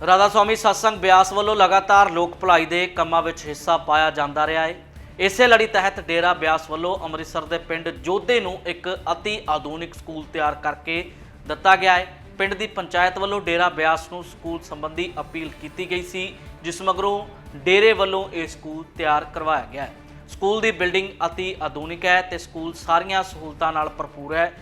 ਰਾਧਾ ਸਵਾਮੀ, ਸਤਸੰਗ ਬਿਆਸ ਵੱਲੋਂ ਲਗਾਤਾਰ ਲੋਕ ਭਲਾਈ ਦੇ ਕੰਮਾਂ ਵਿੱਚ ਹਿੱਸਾ ਪਾਇਆ ਜਾਂਦਾ ਰਿਹਾ ਹੈ। ਇਸੇ ਲੜੀ ਤਹਿਤ ਡੇਰਾ ਬਿਆਸ ਵੱਲੋਂ ਅੰਮ੍ਰਿਤਸਰ ਦੇ ਪਿੰਡ ਜੋਧੇ ਨੂੰ ਇੱਕ ਅਤੀ ਆਧੁਨਿਕ ਸਕੂਲ ਤਿਆਰ ਕਰਕੇ ਦਿੱਤਾ ਗਿਆ ਹੈ। ਪਿੰਡ ਦੀ ਪੰਚਾਇਤ ਵੱਲੋਂ ਡੇਰਾ ਬਿਆਸ ਨੂੰ ਸਕੂਲ ਸੰਬੰਧੀ ਅਪੀਲ ਕੀਤੀ ਗਈ ਸੀ, ਜਿਸ ਮਗਰੋਂ ਡੇਰੇ ਵੱਲੋਂ ਇਹ ਸਕੂਲ ਤਿਆਰ ਕਰਵਾਇਆ ਗਿਆ ਹੈ। ਸਕੂਲ ਦੀ ਬਿਲਡਿੰਗ ਅਤੀ ਆਧੁਨਿਕ ਹੈ ਤੇ ਸਕੂਲ ਸਾਰੀਆਂ ਸਹੂਲਤਾਂ ਨਾਲ ਭਰਪੂਰ ਹੈ।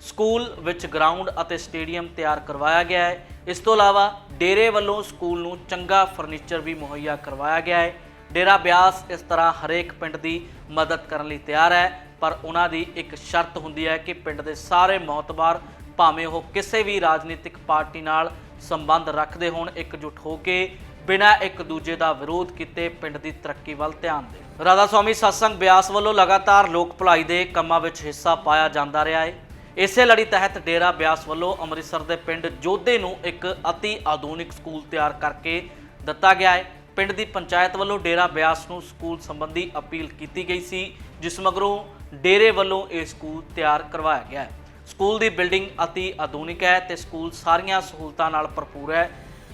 ਸਕੂਲ ਵਿੱਚ ਗਰਾਊਂਡ ਅਤੇ ਸਟੇਡੀਅਮ ਤਿਆਰ ਕਰਵਾਇਆ ਗਿਆ ਹੈ। ਇਸ ਤੋਂ ਇਲਾਵਾ ਡੇਰੇ ਵੱਲੋਂ ਸਕੂਲ ਨੂੰ ਚੰਗਾ ਫਰਨੀਚਰ ਵੀ ਮੁਹੱਈਆ ਕਰਵਾਇਆ ਗਿਆ ਹੈ। ਡੇਰਾ ਬਿਆਸ ਇਸ ਤਰ੍ਹਾਂ ਹਰੇਕ ਪਿੰਡ ਦੀ ਮਦਦ ਕਰਨ ਲਈ ਤਿਆਰ ਹੈ, ਪਰ ਉਹਨਾਂ ਦੀ ਇੱਕ ਸ਼ਰਤ ਹੁੰਦੀ ਹੈ ਕਿ ਪਿੰਡ ਦੇ ਸਾਰੇ ਮੌਤਬਾਰ ਭਾਵੇਂ ਉਹ ਕਿਸੇ ਵੀ ਰਾਜਨੀਤਿਕ ਪਾਰਟੀ ਨਾਲ ਸੰਬੰਧ ਰੱਖਦੇ ਹੋਣ, ਇਕਜੁੱਟ ਹੋ ਕੇ ਬਿਨਾਂ ਇੱਕ ਦੂਜੇ ਦਾ ਵਿਰੋਧ ਕੀਤੇ ਪਿੰਡ ਦੀ ਤਰੱਕੀ ਵੱਲ ਧਿਆਨ ਦੇਣ। ਰਾਧਾ ਸਵਾਮੀ, ਸਤਸੰਗ ਬਿਆਸ ਵੱਲੋਂ ਲਗਾਤਾਰ ਲੋਕ ਭਲਾਈ ਦੇ ਕੰਮਾਂ ਵਿੱਚ ਹਿੱਸਾ ਪਾਇਆ ਜਾਂਦਾ ਰਿਹਾ ਹੈ। ਇਸੇ ਲੜੀ ਤਹਿਤ ਡੇਰਾ ਬਿਆਸ ਵੱਲੋਂ ਅੰਮ੍ਰਿਤਸਰ ਦੇ ਪਿੰਡ ਜੋਧੇ ਨੂੰ ਇੱਕ ਅਤੀ ਆਧੁਨਿਕ ਸਕੂਲ ਤਿਆਰ ਕਰਕੇ ਦਿੱਤਾ ਗਿਆ ਹੈ। ਪਿੰਡ ਦੀ ਪੰਚਾਇਤ ਵੱਲੋਂ ਡੇਰਾ ਬਿਆਸ ਨੂੰ ਸਕੂਲ ਸੰਬੰਧੀ ਅਪੀਲ ਕੀਤੀ ਗਈ ਸੀ, ਜਿਸ ਮਗਰੋਂ ਡੇਰੇ ਵੱਲੋਂ ਇਹ ਸਕੂਲ ਤਿਆਰ ਕਰਵਾਇਆ ਗਿਆ ਹੈ। ਸਕੂਲ ਦੀ ਬਿਲਡਿੰਗ ਅਤੀ ਆਧੁਨਿਕ ਹੈ ਤੇ ਸਕੂਲ ਸਾਰੀਆਂ ਸਹੂਲਤਾਂ ਨਾਲ ਭਰਪੂਰ ਹੈ।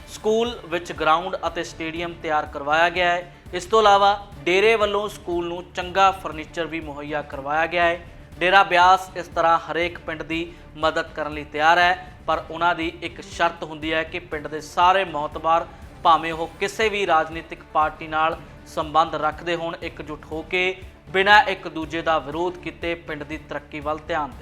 ਸਕੂਲ ਵਿੱਚ ਗਰਾਊਂਡ ਅਤੇ ਸਟੇਡੀਅਮ ਤਿਆਰ ਕਰਵਾਇਆ ਗਿਆ ਹੈ। ਇਸ ਤੋਂ ਇਲਾਵਾ ਡੇਰੇ ਵੱਲੋਂ ਸਕੂਲ ਨੂੰ ਚੰਗਾ ਫਰਨੀਚਰ ਵੀ ਮੁਹੱਈਆ ਕਰਵਾਇਆ ਗਿਆ ਹੈ। ਡੇਰਾ ਬਿਆਸ ਇਸ ਤਰ੍ਹਾਂ ਹਰੇਕ ਪਿੰਡ ਦੀ ਮਦਦ ਕਰਨ ਲਈ ਤਿਆਰ ਹੈ, ਪਰ ਉਹਨਾਂ ਦੀ ਇੱਕ ਸ਼ਰਤ ਹੁੰਦੀ ਹੈ ਕਿ ਪਿੰਡ ਦੇ ਸਾਰੇ ਮੌਤਬਾਰ ਭਾਵੇਂ ਉਹ ਕਿਸੇ ਵੀ ਰਾਜਨੀਤਿਕ ਪਾਰਟੀ ਨਾਲ ਸੰਬੰਧ ਰੱਖਦੇ ਹੋਣ, ਇਕਜੁੱਟ ਹੋ ਕੇ ਬਿਨਾਂ ਇੱਕ ਦੂਜੇ ਦਾ ਵਿਰੋਧ ਕੀਤੇ ਪਿੰਡ ਦੀ ਤਰੱਕੀ ਵੱਲ ਧਿਆਨ ਦੇ